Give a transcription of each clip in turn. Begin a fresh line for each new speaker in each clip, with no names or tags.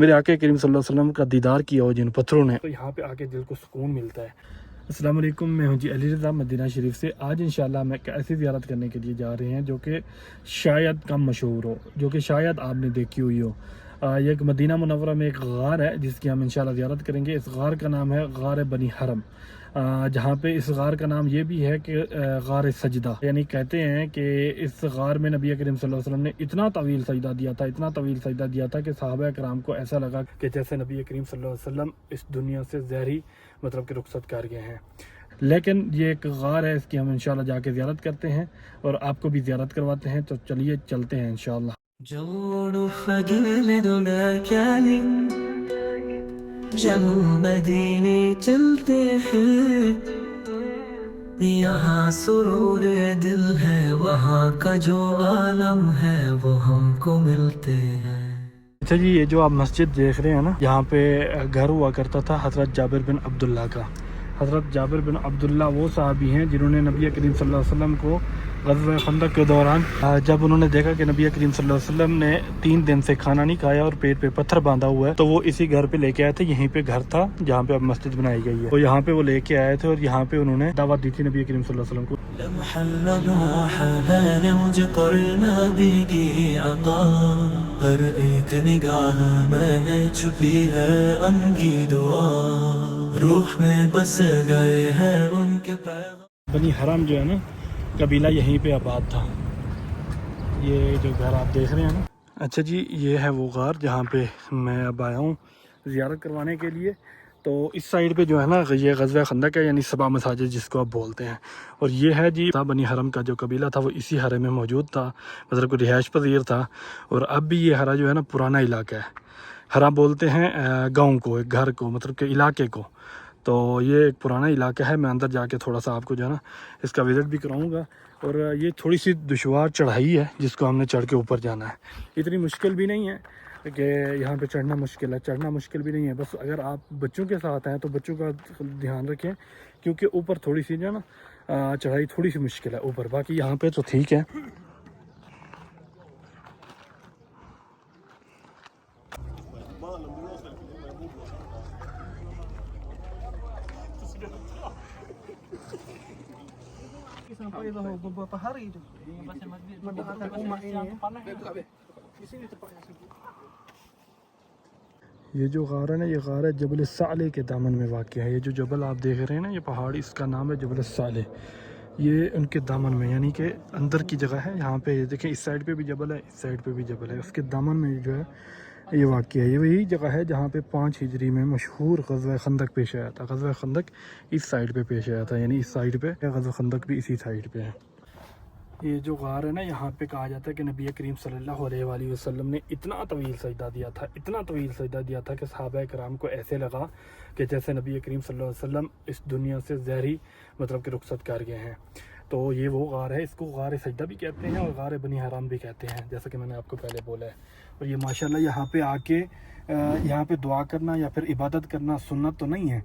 میرے آقا کریم صلی اللہ علیہ وسلم کا دیدار کیا ہو جن پتھروں نے۔ تو یہاں پہ آ کے دل کو سکون ملتا ہے۔ السلام علیکم، میں ہوں جی علی رضا مدینہ شریف سے۔ آج انشاءاللہ میں ایک ایسی زیارت کرنے کے لیے جا رہے ہیں جو کہ شاید کم مشہور ہو، جو کہ شاید آپ نے دیکھی ہوئی ہو۔ یہ ایک مدینہ منورہ میں ایک غار ہے، جس کی ہم انشاءاللہ زیارت کریں گے۔ اس غار کا نام ہے غار بنی حرم۔ جہاں پہ اس غار کا نام یہ بھی ہے کہ غار سجدہ۔ یعنی کہتے ہیں کہ اس غار میں نبی کریم صلی اللہ علیہ وسلم نے اتنا طویل سجدہ دیا تھا، اتنا طویل سجدہ دیا تھا کہ صحابہ کرام کو ایسا لگا کہ جیسے نبی کریم صلی اللہ علیہ وسلم اس دنیا سے زہری مطلب کہ رخصت کر گئے ہیں۔ لیکن یہ ایک غار ہے، اس کی ہم انشاءاللہ جا کے زیارت کرتے ہیں اور آپ کو بھی زیارت کرواتے ہیں۔ تو چلیے، چلتے ہیں انشاءاللہ۔
جور فجلدنا جب مدینے چلتے ہیں، یہاں سرور دل ہے، وہاں کا جو عالم ہے، وہ ہم کو ملتے ہیں۔
اچھا جی یہ جو آپ مسجد دیکھ رہے ہیں نا، یہاں پہ گھر ہوا کرتا تھا حضرت جابر بن عبداللہ کا۔ حضرت جابر بن عبداللہ وہ صحابی ہیں جنہوں نے نبی کریم صلی اللہ علیہ وسلم کو غزوہ خندق کے دوران جب انہوں نے دیکھا کہ نبی کریم صلی اللہ علیہ وسلم نے تین دن سے کھانا نہیں کھایا اور پیٹ پہ پتھر باندھا ہوا ہے، تو وہ اسی گھر پہ لے کے آئے تھے، یہیں پہ گھر تھا جہاں پہ اب مسجد بنائی گئی ہے۔ تو یہاں پہ وہ لے کے آئے تھے اور یہاں پہ انہوں نے دعوت دی تھی نبی کریم صلی اللہ علیہ وسلم کو۔
مجھ عطا ہر ایک نگاہ میں نے چھپی ہے ان کی دعا۔ روح میں بس گئے ہیں ان کے پیغام۔
بنی حرم جو ہے نا قبیلہ یہیں پہ آباد تھا۔ یہ جو گھر آپ دیکھ رہے ہیں نا۔ اچھا جی یہ ہے وہ غار جہاں پہ میں اب آیا ہوں زیارت کروانے کے لیے۔ تو اس سائڈ پہ جو ہے نا یہ غزوہ خندق ہے یعنی سبا مساجد جس کو آپ بولتے ہیں۔ اور یہ ہے جی بنی حرم کا جو قبیلہ تھا وہ اسی ہرے میں موجود تھا۔ مطلب کوئی رہائش پذیر تھا۔ اور اب بھی یہ ہرا جو ہے نا پرانا علاقہ ہے۔ ہرا بولتے ہیں گاؤں کو، ایک گھر کو مطلب کہ علاقے کو۔ تو یہ ایک پرانا علاقہ ہے، میں اندر جا کے تھوڑا سا آپ کو جو ہے نا، اس کا وزٹ بھی کراؤں گا۔ اور یہ تھوڑی سی دشوار چڑھائی ہے، جس کو ہم نے چڑھ کے اوپر جانا ہے۔ اتنی مشکل بھی نہیں ہے کہ یہاں پہ چڑھنا مشکل ہے، چڑھنا مشکل بھی نہیں ہے۔ بس اگر آپ بچوں کے ساتھ ہیں تو بچوں کا دھیان رکھیں، کیونکہ اوپر تھوڑی سی جو ہے نا چڑھائی تھوڑی سی مشکل ہے اوپر۔ باقی یہاں پہ تو ٹھیک ہے۔
Sampai itu beberapa hari itu. Mendekatkan umat ini
یہ جو غار ہے نا، یہ غار ہے جبل الصالح کے دامن میں واقع ہے۔ یہ جو جبل آپ دیکھ رہے ہیں نا، یہ پہاڑ اس کا نام ہے جبل الصالح یہ ان کے دامن میں یعنی کہ اندر کی جگہ ہے۔ یہاں پہ یہ دیکھیں، اس سائڈ پہ بھی جبل ہے، اس سائڈ پہ بھی جبل ہے۔ اس کے دامن میں جو ہے یہ واقع ہے۔ یہ وہی جگہ ہے جہاں پہ پانچ ہجری میں مشہور غزوہ خندق پیش آیا تھا۔ غزوہ خندق اس سائڈ پہ پیش آیا تھا یعنی اس سائڈ پہ۔ غزوہ خندق بھی اسی سائڈ پہ ہے۔ یہ جو غار ہے نا، یہاں پہ کہا جاتا ہے کہ نبی کریم صلی اللہ علیہ وآلہ وسلم نے اتنا طویل سجدہ دیا تھا، اتنا طویل سجدہ دیا تھا کہ صحابہ کرام کو ایسے لگا کہ جیسے نبی کریم صلی اللہ علیہ وسلم اس دنیا سے زہری مطلب کہ رخصت کر گئے ہیں۔ تو یہ وہ غار ہے، اس کو غار سجدہ بھی کہتے ہیں اور غار بنی حرام بھی کہتے ہیں، جیسا کہ میں نے آپ کو پہلے بولا ہے۔ اور یہ ماشاءاللہ یہاں پہ آ کے یہاں پہ دعا کرنا یا پھر عبادت کرنا سنت تو نہیں ہے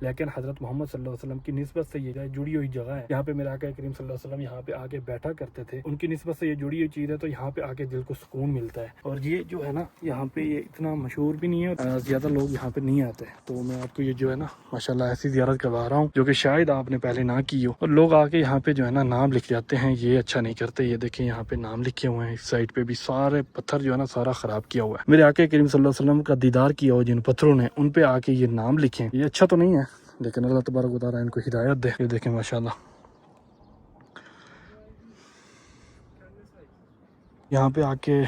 لیکن حضرت محمد صلی اللہ علیہ وسلم کی نسبت سے یہ جڑی ہوئی جگہ ہے۔ یہاں پہ میرا آقا کریم صلی اللہ علیہ وسلم یہاں پہ آ کے بیٹھا کرتے تھے۔ ان کی نسبت سے یہ جڑی ہوئی چیز ہے تو یہاں پہ آ کے دل کو سکون ملتا ہے۔ اور یہ جو ہے نا، یہاں پہ یہ اتنا مشہور بھی نہیں ہے، اور زیادہ لوگ یہاں پہ نہیں آتے۔ تو میں آپ کو یہ جو ہے نا، ماشاءاللہ ایسی زیارت کروا رہا ہوں جو کہ شاید آپ نے پہلے نہ کی ہو۔ اور لوگ آ کے یہاں پہ جو ہے نا نام لکھ جاتے ہیں، یہ اچھا نہیں کرتے۔ یہ دیکھیں، یہاں پہ نام لکھے ہوئے ہیں، اس سائڈ پہ بھی سارے پتھر جو ہے نا سارا خراب کیا ہوا ہے۔ میرے آقا کریم صلی اللہ علیہ وسلم کا دیدار کیا ہو جن پتھروں نے، ان پہ آ کے یہ نام لکھیں۔ یہ اچھا تو نہیں ہے۔ لیکن اللہ تبارک و تعالیٰ ان کو ہدایت دے۔ یہ دیکھیں، ماشاءاللہ۔ یہاں پہ آ کے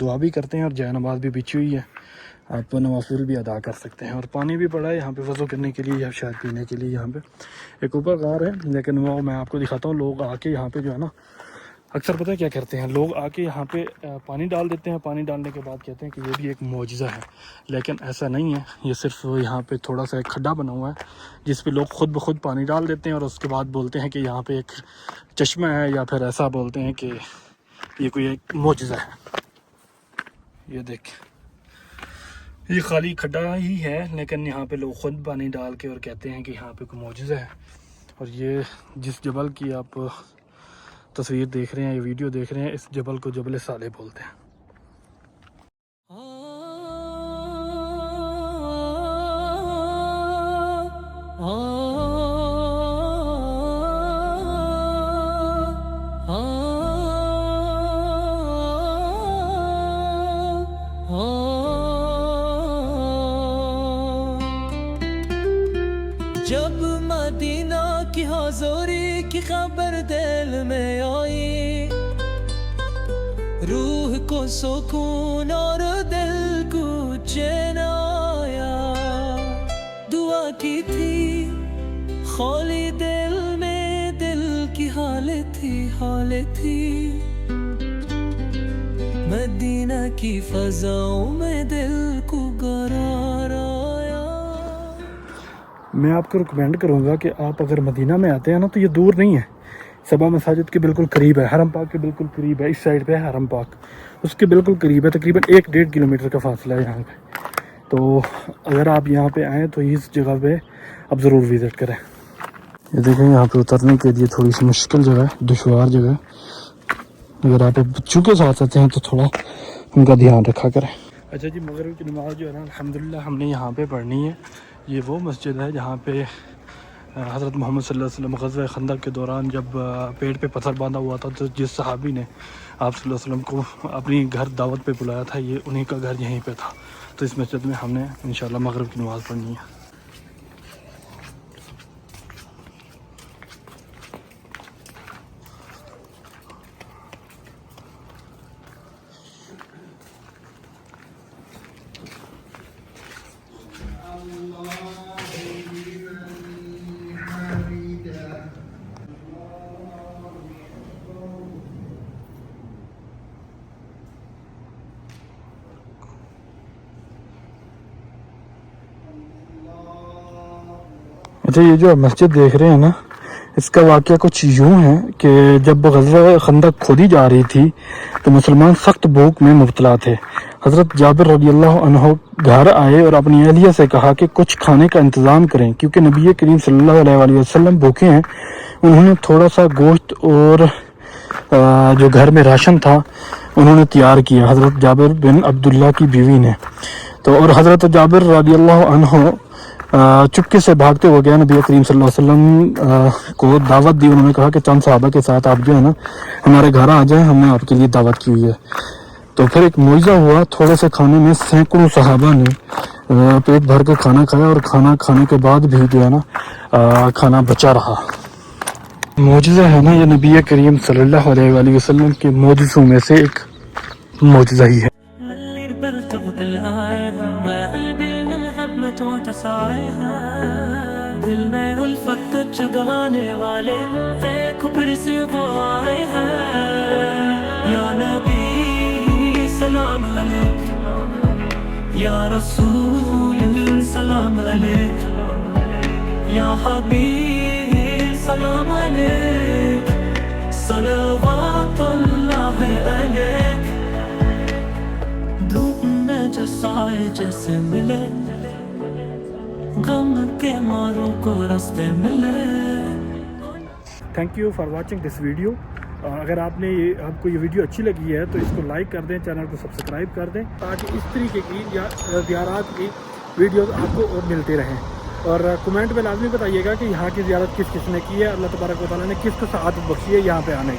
دعا بھی کرتے ہیں اور جے نماز بھی بچھی ہوئی ہے۔ آپ نوافل بھی ادا کر سکتے ہیں اور پانی بھی پڑا ہے یہاں پہ وضو کرنے کے لیے یا شاید پینے کے لیے یہاں پہ۔ ایک اوپر غار ہے، لیکن وہ میں آپ کو دکھاتا ہوں۔ لوگ آ کے یہاں پہ جو ہے نا اکثر پتہ کیا کرتے ہیں؟ لوگ آ کے یہاں پہ پانی ڈال دیتے ہیں، پانی ڈالنے کے بعد کہتے ہیں کہ یہ بھی ایک معجزہ ہے۔ لیکن ایسا نہیں ہے۔ یہ صرف یہاں پہ تھوڑا سا ایک کھڈا بنا ہوا ہے، جس پہ لوگ خود بخود پانی ڈال دیتے ہیں اور اس کے بعد بولتے ہیں کہ یہاں پہ ایک چشمہ ہے یا پھر ایسا بولتے ہیں کہ یہ کوئی ایک معجزہ ہے۔ یہ دیکھ۔ یہ خالی کھڈا ہی ہے، لیکن یہاں پہ لوگ خود پانی ڈال کے اور کہتے ہیں کہ یہاں پہ کوئی معجزہ ہے۔ اور یہ جس جبل کی آپ تصویر دیکھ رہے ہیں یہ ویڈیو دیکھ رہے ہیں، اس جبل کو جبل سالے بولتے ہیں۔
جب کی حضوری کی خبر دل میں آئی۔ روح کو سکون اور دل کو چین آیا۔ دعا کی تھی، خالی دل میں دل کی حالت تھی حالت تھی۔ مدینہ کی فضاؤں میں دل
میں آپ کو ریکمینڈ کروں گا کہ آپ اگر مدینہ میں آتے ہیں نا تو یہ دور نہیں ہے۔ صبا مساجد کے بالکل قریب ہے، حرم پاک کے بالکل قریب ہے، اس سائڈ پہ ہے حرم پاک۔ اس کے بالکل قریب ہے، تقریباً ایک ڈیڑھ کلومیٹر کا فاصلہ ہے یہاں پہ۔ تو اگر آپ یہاں پہ آئیں تو اس جگہ پہ آپ ضرور وزٹ کریں۔ یہ دیکھیں، یہاں پہ اترنے کے لیے تھوڑی سی مشکل جگہ ہے، دشوار جگہ ہے۔ اگر آپ بچوں کے ساتھ آتے ہیں تو تھوڑا ان کا دھیان رکھا کریں۔ اچھا جی مغرب کی نماز جو ہے نا، الحمدللہ ہم نے یہاں پہ پڑھنی ہے۔ یہ وہ مسجد ہے جہاں پہ حضرت محمد صلی اللہ علیہ وسلم غزوہ خندق کے دوران جب پیٹ پہ پتھر باندھا ہوا تھا تو جس صحابی نے آپ صلی اللہ علیہ وسلم کو اپنی گھر دعوت پہ بلایا تھا، یہ انہیں کا گھر یہیں پہ تھا۔ تو اس مسجد میں ہم نے انشاءاللہ مغرب کی نماز پڑھنی ہے۔ اچھا یہ جو مسجد دیکھ رہے ہیں نا، اس کا واقعہ کچھ یوں ہے کہ جب غزوہ خندق کھودی جا رہی تھی تو مسلمان سخت بھوک میں مبتلا تھے۔ حضرت جابر رضی اللہ عنہ گھر آئے اور اپنی اہلیہ سے کہا کہ کچھ کھانے کا انتظام کریں، کیونکہ نبی کریم صلی اللہ علیہ وآلہ وسلم بھوکے ہیں۔ انہوں نے تھوڑا سا گوشت اور جو گھر میں راشن تھا، انہوں نے تیار کیا۔ حضرت جابر بن عبداللہ کی بیوی نے۔ تو اور حضرت جابر رضی اللہ عنہ چپکے سے بھاگتے ہو گیا نبی کریم صلی اللہ علیہ وسلم کو دعوت دی، انہوں نے کہا کہ چند صحابہ کے ساتھ آپ جو ہے نا، ہمارے گھر آ جائیں ہم نے آپ کے لیے دعوت کی ہوئی ہے۔ تو پھر ایک معجزہ ہوا، تھوڑے سے کھانے میں سینکڑوں صحابہ نے پیٹ بھر کے کھانا کھایا اور کھانا کھانے کے بعد بھی جو ہے نا کھانا بچا رہا۔ معجزہ ہے نا، یہ نبی کریم صلی اللہ علیہ وآلہ وسلم کے معجزوں میں سے ایک معجزہ ہی ہے۔
دل میں الفت جگانے والے ایک پھر سے وہ آئے ہیں۔ یا نبی سلام علیک۔ یا رسول سلام علیک۔ یا حبیب سلام علیک۔ صلوات اللہ علیک۔ دھوپ میں جسائے جیسے کے ماروں کو ملے
thank you for watching this video اگر آپ نے یہ آپ کو یہ ویڈیو اچھی لگی ہے تو اس کو لائک کر دیں چینل کو سبسکرائب کر دیں تاکہ اس طریقے کی یا زیارات کی ویڈیوز آپ کو اور ملتے رہیں. اور uh, کمنٹ میں لازمی بتائیے گا کہ یہاں کی زیارت کس کس نے کی ہے؟ اللہ تبارک و تعالیٰ نے کس کو سعادت بخشی ہے یہاں پہ آنے کی؟